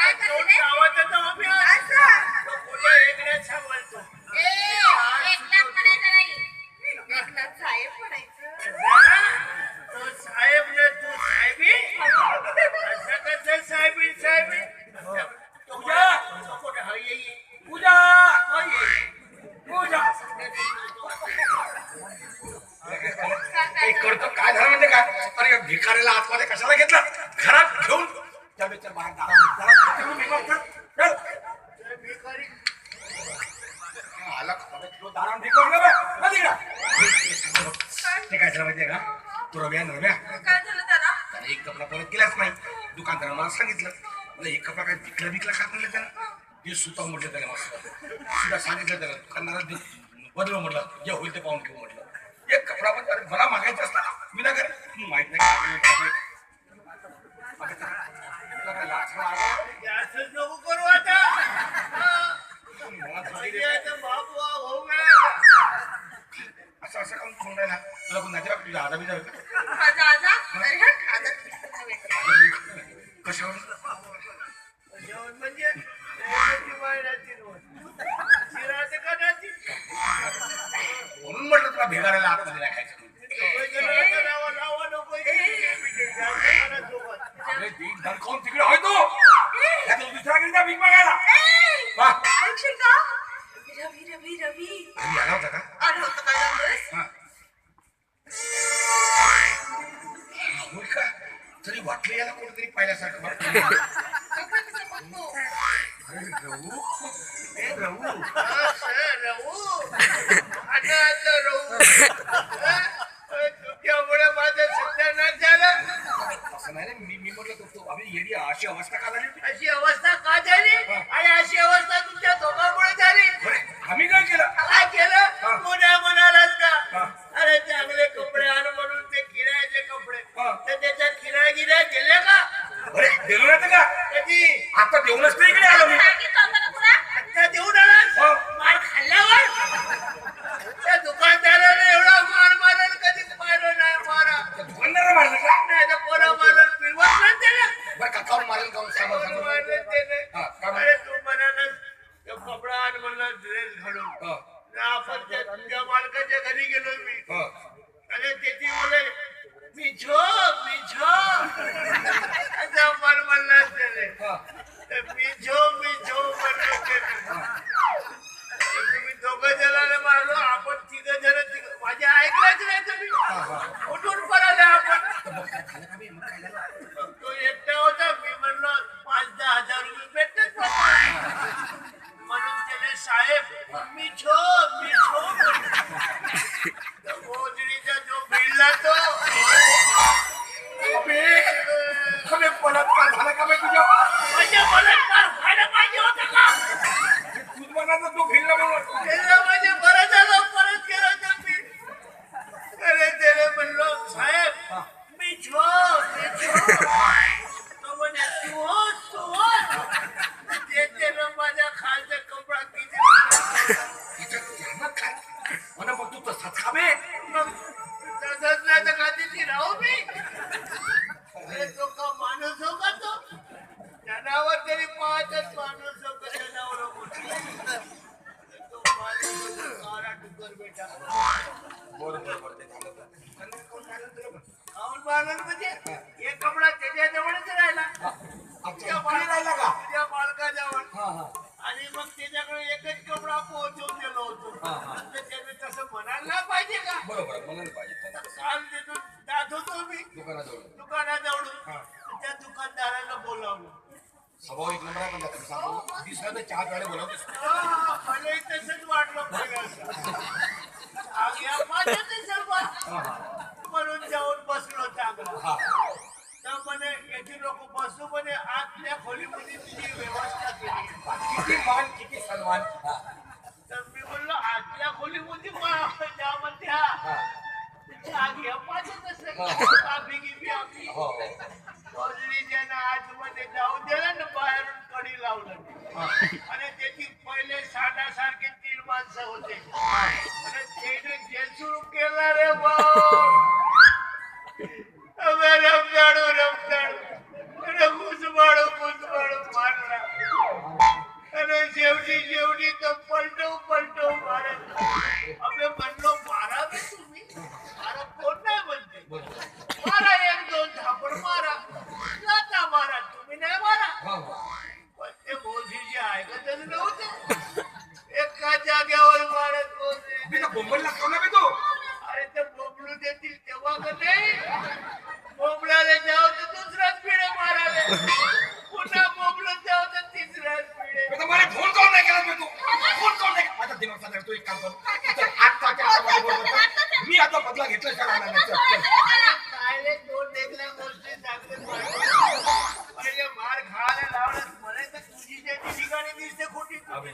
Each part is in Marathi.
I don't. दारान एक कपडा परत केलाच नाही. दुकानदाराला मला सांगितलं. मला एक कपडा काय विकला विकला का म्हणलं त्याला ते सुता म्हटलं त्याला मस्त. सांगितलं त्याला. दुकानदाराला बदलव म्हटलं. जे होईल ते पाहून घेऊ म्हटलं. एक कपडा पण अरे मला मागायचं असता मी ना कर माहीत नाही लाच असं काम फोन राहिला. तुला कोण आजा बिजा होता कशावर म्हणजे तुला भेगारायला आत मध्ये आवड का तरी वाटलं याला कोणतरी पाहिल्यासारखं माझ्या सत्यानाश झाला असं नाही मी मी म्हटलं तो आम्ही येडी अशी अवस्था का झाली त्याच्या किराया गिरा गेल्या का अरे गेलो नाही का त्याची आता देऊनच तर इकडे आलो मी. त्याने जे सुरू नाही बोबलाला जाऊ तर दुसराच पिढे माराले पुन्हा बोबलू जाऊ तर तिसराच पिढे मी तर मला फोन काऊन नाही केला बे तू. फोन काऊन नाही माझा दिमाग चालला तू एक काम कर. चल, आठ तारखेला माझ्या बरोबर चल. मी आता बदला घेतला. कायले दोन वेगळ्या गोष्टी सांगत म्हणजे मार खायला लावलं. मला तर तुझी ज्या ठिकाणी दिसते खोटी. अबे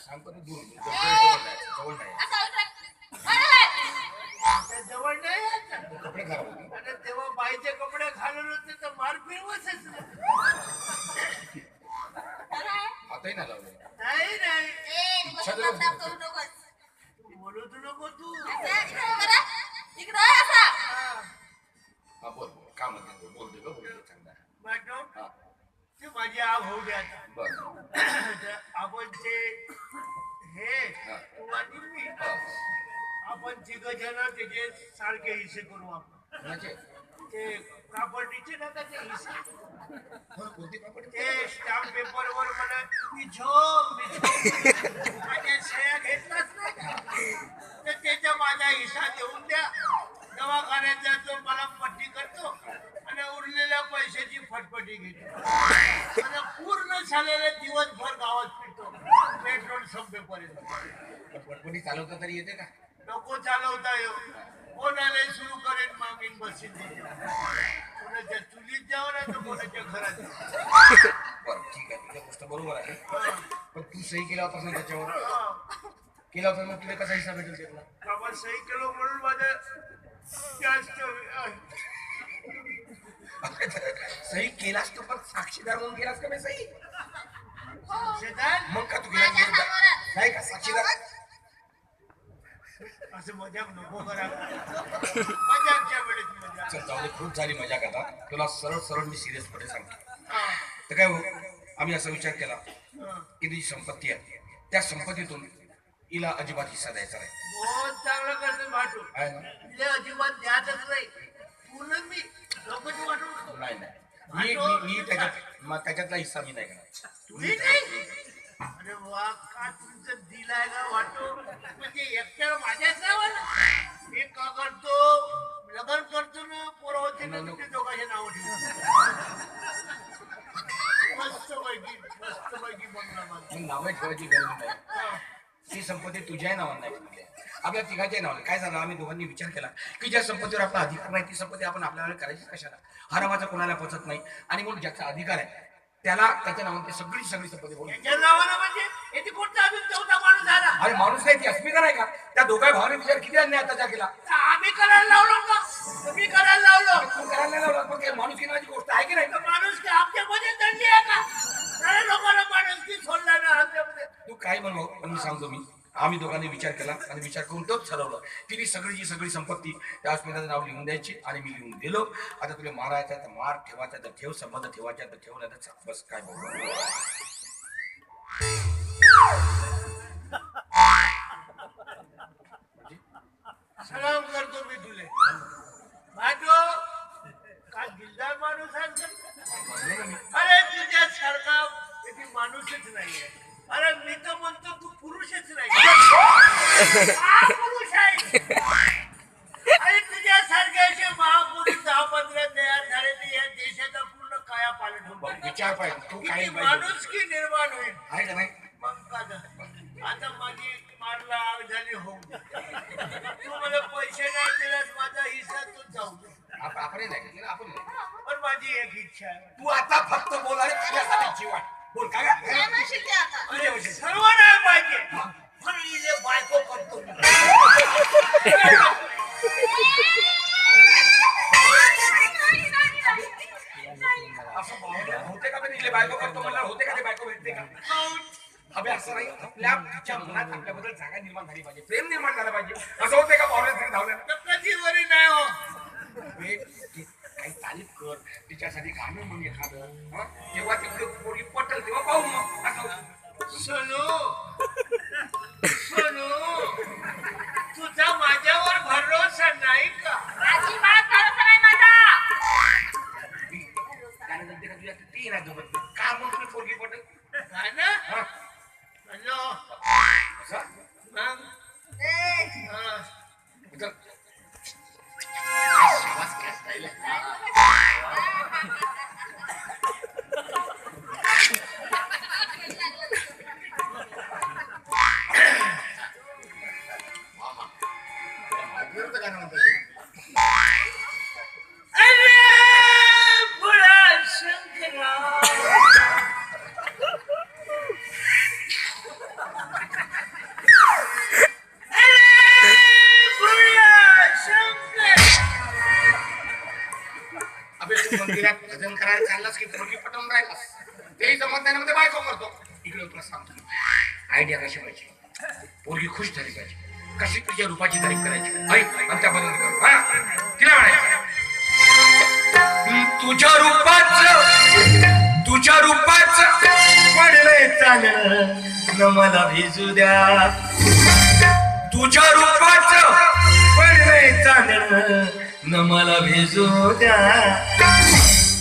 सांगतो ना दूर जवळ नाही, होते आणि तेव्हा बाईचे कपडे घालून होते तर मार फिरवतच नाही. हातही नाही लावले. नाही नाही. बोलू तू नको तू. इकडं असा. हा. हा बोल बोल. का म्हणते बोल बोल दे गं, बोल दे चांगला वाटो हा. ते माझी आग होऊ द्या आता. बर. तर आपण ते हे. तू आणि मी. आपण तिघ जण त्याचे सारखे हिस्से करू आपण. कोणाचे? ते प्रॉपर्टीचे ना का ते हिस्से. कोण- कोणती property? ते स्टॅम्प पेपर वर मला मिछो मिछो माझ्या सह्या घेतलाच नाही का? तर त्याचा माझा हिस्सा देऊन द्या. दवाखान्यात जातो मला पट्टी करतो आणि उरलेल्या पैशाची फटफटी घेतो. आणि पूर्ण झालेले दिवसभर गावात फिरतो. पेट्रोल संपेपर्यंत. पटपटी चालवता तरी येते का? नको चालवता येऊ. कोणाला सुरू करेन मागीन बसीन कोणाच्या चुलीत जावं ना तर कोणाच्या घरात. बरं ठीक आहे तुझ्या गोष्ट बरोबर आहे. पण तू सही केला होतास ना त्याच्यावर. केला होता मग तुला कसा हिसाब भेटेल त्याला बाबा सही केलो म्हणून माझं जास्त अं, सही केलास तू पण साक्षीदार म्हणून केलास का मी सही मग का तू केला नाही का साक्षीदार? असं मजाक नको करा. मजाकच्या वेळेस मजाक चल जाऊ दे खूप झाली मजा आता. तुला सरळ सरळ मी सिरियसमध्ये सांगतो. तर काय हो आम्ही असा विचार केला. की तुझी संपत्ती आहे. त्या संपत्तीतून हिला अजिबात हिस्सा द्यायचा नाही. बहुत चांगलं करतो वाटू आहे ना तिला अजिबात द्यायचंच नाही. न मी लोकच वाटू नको नाही नाही. मी मी मी त्याच्यात मग त्याच्यातला हिस्सा मी नाही करणार तुम्ही नाही? अरे वा का तुमचं दिलाय का वाटो? म्हणजे एकट्या माझ्याच नावाला मी का करतो? लग्न करतो ना पोरं होते ना तुमच्या दोघांचे नाव ठेवतो मस्त पैकी मस्त पैकी बंगला माझा मग नावे ठेवायची गरज नाही. ती संपत्ती तुझ्याही नावाने नाही ठेवली आहे. आपल्या तिघाच्याही नावाने काय झालं? आम्ही दोघांनी विचार केला की ज्या संपत्तीवर आपला अधिकार नाही ती संपत्ती आपण आपल्याला करायची कशाला? हा नावाचा कोणाला पचत नाही. आणि म्हणून ज्याचा अधिकार आहे त्याला त्याच्या नावाने ती सगळी सगळी संपत्ती नावानं म्हणजे याची कुठचा अजून चौथा माणूस झाला. अरे माणूस नाही ती अस्मिता नाही का? त्या दोघा भावाने विचार किती अन्याय अत्याचार केला? आम्ही करायला लावलो का? तुम्ही करायला लावलो. तू करायला नाही लावला, पण काही माणूस नावाची गोष्ट आहे की नाही? तर माणूस की आमच्यामध्ये दंडी आहे का? लोकांना माणूस की सोडला ना आमच्यामध्ये. तू काय म्हण? पण मी सांगतो मी. आम्ही दोघांनी विचार केला आणि विचार करून तोच ठरवलं. तिने सगळीची सगळी संपत्ती त्या अस्मिताचं नाव लिहून द्यायची आणि मी लिहून दिलो. आता तुला मारायचा तर मार ठेवायचा तर ठेव संबंध ठेवायचा तर ठेवला तर बस काय बघू तू मला पैसे नाही दिलास माझा हिस्सा तू जाऊ दे. आप- आपण नाही घेतलं ना, आपण नाही. पण माझी एक इच्छा आहे. तू आता फक्त बोल आणि तुझ्यासाठी जीव आहे. बोल काय पाहिजे. प्रेम निर्माण झालं पाहिजे. असं होते का पाहुण्यासाठी वरी नाही हो. काही तारीफ कर. तिच्यासाठी गाणं म्हण एखादं. हं? जेव्हा तिकडे पोरी पटल तेव्हा पाहू मग. असं सोनू. सोनू. तुझा माझ्यावर भरोसा नाही का? त्यानंतर तुझ्या? ते नाही जमत नाही. का तुला पोरगी पटल? काय ना हं? हॅलो. भजन करायला चाललास की पोरगी पटवून राहिलास? तेही जमत नाही मध्ये बायको करतो. इकडे तुला सांगतो. आयडिया कशी पाहिजे पोरगी खुश झाली पाहिजे. कशी तुझ्या रूपाची तारीफ करायची? ऐक आणि त्या करू. हा? तिला म्हणायचं. तुझ्या रूपाच तुझ्या रूपाच पडलंय चांगलं. न मला भिजू द्या. तुझ्या रूपाच पडलंय चांगलं. न मला भिजू द्या.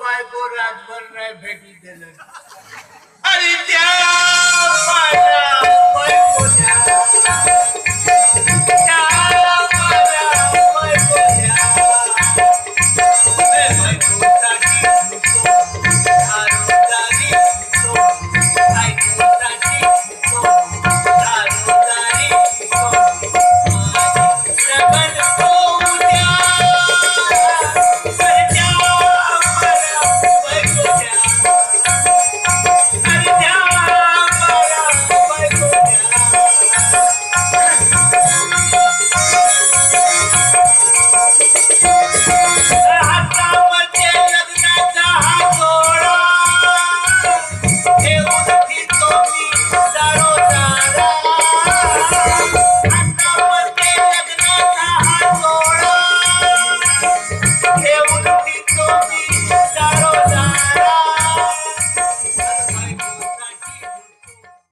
बायको रातभर नाही भेटी दिलं